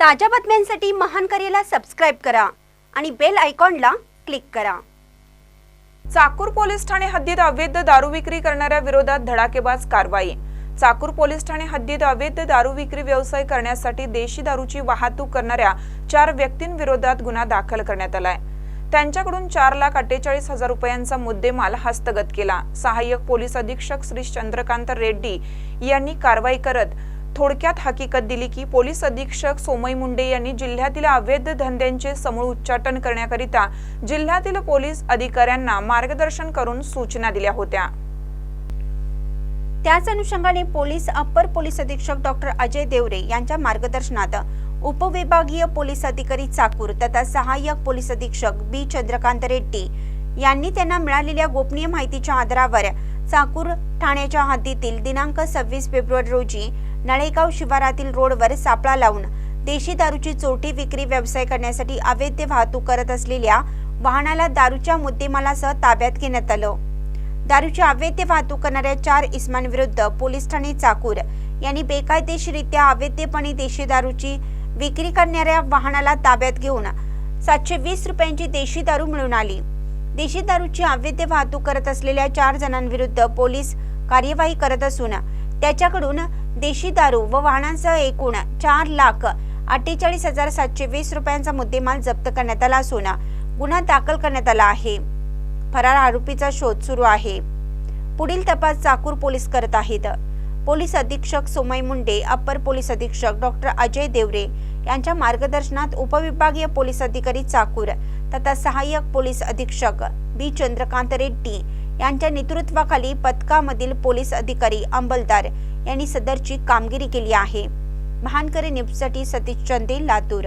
ताज्या बातम्यांसाठी महान करेला सबस्क्राईब करा आणि बेल आयकॉनला क्लिक करा. चाकूर पोलीस ठाणे हद्दीत अवैध दारू विक्री करणाऱ्या विरोधात धडाकेबाज कारवाई. चाकूर पोलीस ठाणे हद्दीत अवैध दारू विक्री व्यवसाय करण्यासाठी देशी दारूची वाहतूक करणाऱ्या चार व्यक्तींविरोधात गुन्हा दाखल करण्यात आलाय. त्यांच्याकडून चार लाख अठ्ठेचाळीस हजार रुपयांचा मुद्देमाल हस्तगत केला. सहाय्यक पोलीस अधीक्षक श्री चंद्रकांत रेड्डी यांनी कारवाई करत थोडक्यात हकीकत दिली की पोलीस अधीक्षक सोमई मुंडे यांनी जिल्ह्यातील अवैध धंद्यांचे समूळ उच्चाटन करण्याकरिता जिल्ह्यातील पोलीस अधिकाऱ्यांना मार्गदर्शन करून सूचना दिल्या होत्या. त्याच अनुषंगाने पोलीस अप्पर पोलीस अधीक्षक डॉक्टर अजय देवरे यांच्या मार्गदर्शनात उपविभागीय पोलीस अधिकारी चाकूर तथा सहाय्यक पोलीस अधीक्षक बी. चंद्रकांत रेड्डी यांनी त्यांना मिळालेल्या गोपनीय माहितीच्या आधारावर चाकूर ठाण्याच्या हद्दीतील दिनांक सव्वीस फेब्रुवारी रोजी नळेगाव शिवारातील रोडवर सापळा लावून देशी दारूची चोरटी विक्री व्यवसाय करण्यासाठी अवैध वाहतूक करत असलेल्या वाहनाला दारूच्या मुद्देमालासह ताब्यात घेण्यात आलं. दारूची अवैध वाहतूक करणाऱ्या चार इस्मांविरुद्ध पोलीस ठाणे चाकूर यांनी बेकायदेशीरित्या अवैधपणे देशी दारूची विक्री करणाऱ्या वाहनाला ताब्यात घेऊन सातशे वीस रुपयांची देशी दारू मिळून आली. देशी दारूची अवैध वाहतूक करत असलेल्या चार जणांविरुद्ध पोलीस कार्यवाही करत असून त्याच्याकडून देशी दारू व वाहनांसह एकूण चार लाख अठ्ठेचाळीस हजार सातशे वीस रुपयांचा मुद्देमाल जप्त करण्यात आला असून गुन्हा दाखल करण्यात आला आहे. फरार आरोपीचा शोध सुरू आहे. पुढील तपास चाकूर पोलीस करत आहेत. पोलीस अधीक्षक सोमय मुंडे अप्पर पोलीस अधीक्षक डॉक्टर अजय देवरे यांच्या मार्गदर्शनात उपविभागीय पोलीस अधिकारी चाकूर तथा सहाय्यक पोलीस अधीक्षक बी. चंद्रकांत रेड्डी यांच्या नेतृत्वाखाली पथकामधील पोलीस अधिकारी अंबलदार यांनी सदरची कामगिरी केली आहे. महानकरी न्यूजसाठी सतीश चंदे लातूर.